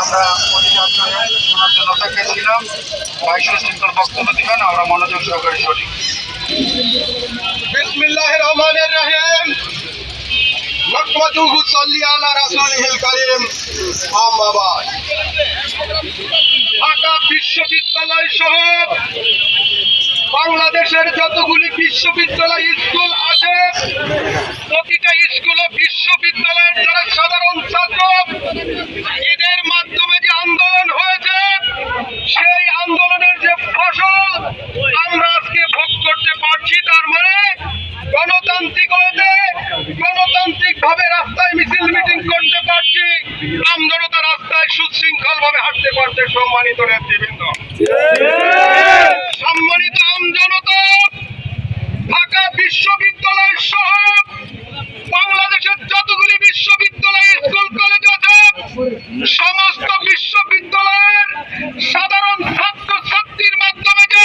আমরা শোনার জন্য অপেক্ষা ছিলাম বক্তব্য দিবেন, আমরা মনোযোগ সহকারে শুনি বিশ্ববিদ্যালয় সহ বাংলাদেশের যতগুলি বিশ্ববিদ্যালয় স্কুল আছে, প্রতিটা স্কুল ও বিশ্ববিদ্যালয়ের যারা সাধারণ ছাত্র এদের মাধ্যমে যে আন্দোলন হয়েছে সেই আন্দোলনের যে ফসল আমরা আজকে ভোগ করতে পারছি তার মানে গণতান্ত্রিক গণতান্ত্রিক ভাবে রাস্তায় মিছিল মিটিং করতে পারছি। রাস্তায় সুশৃঙ্খল ভাবে হাঁটতে পারছে সম্মানিত নেতৃবৃন্দ। সম্মানিত আমজনতা, ঢাকা বিশ্ববিদ্যালয় সহ বাংলাদেশের যতগুলি বিশ্ববিদ্যালয়, স্কুল, কলেজ আছে, সমস্ত বিশ্ববিদ্যালয়ের সাধারণ ছাত্র ছাত্রীর মাধ্যমে যে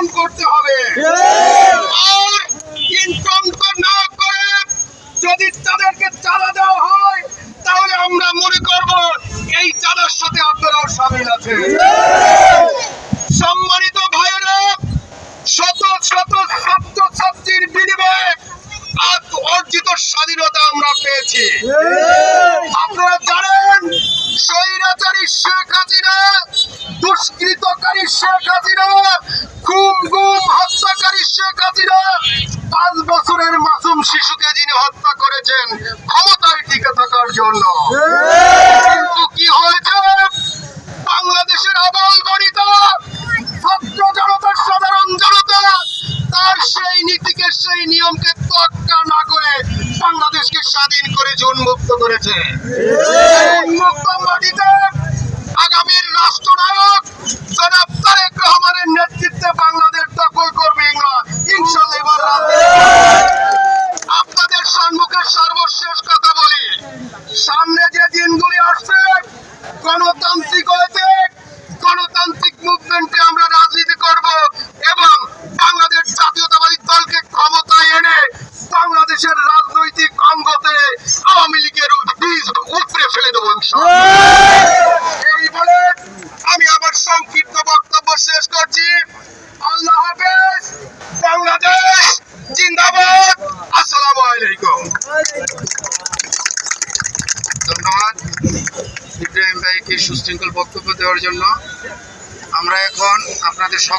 ইনফর্ম করতে হবে। আর ইনফর্ম না করে যদি তাদেরকে চাঁদা দেওয়া হয়, তাহলে আমরা মনে করব এই চাঁদার সাথে আপনারাও সামিল আছে সম্মানিত ভাইয়েরা, শত শত ছাত্র ছাত্রীর বিনিময়ে আজ অর্জিত স্বাধীনতা আমরা পেয়েছি। আপনারা জানেন, স্বৈরাচারী শেখ হাসিনা, দুষ্কৃতকারী শেখ হাসিনা খুন গুম হত্যাকারী শেখ হাসিনা। পাঁচ বছরের মাসুম শিশুকে যিনি হত্যা করেছেন, ক্ষমতায় টিকে থাকার জন্য। কিন্তু কি হয়েছে? বাংলাদেশের আবাল গণিতা ছাত্র জনতা সাধারণ জনতা, তার সেই নীতিকে, সেই নিয়মকে তোয়াক্কা না করে বাংলাদেশকে স্বাধীন করে উন্মুক্ত করেছে। এই উন্মুক্ত মাটিতে আগামীর রাষ্ট্রনায়ক জনাব তারেক রহমানের সর্বশেষ কথা বলি। সামনে যে দিনগুলি আসছে গণতান্ত্রিক হয়েছে ইব্রাহিম ভাইকে সুশৃঙ্খল বক্তব্য দেওয়ার জন্য আমরা এখন আপনাদের সকল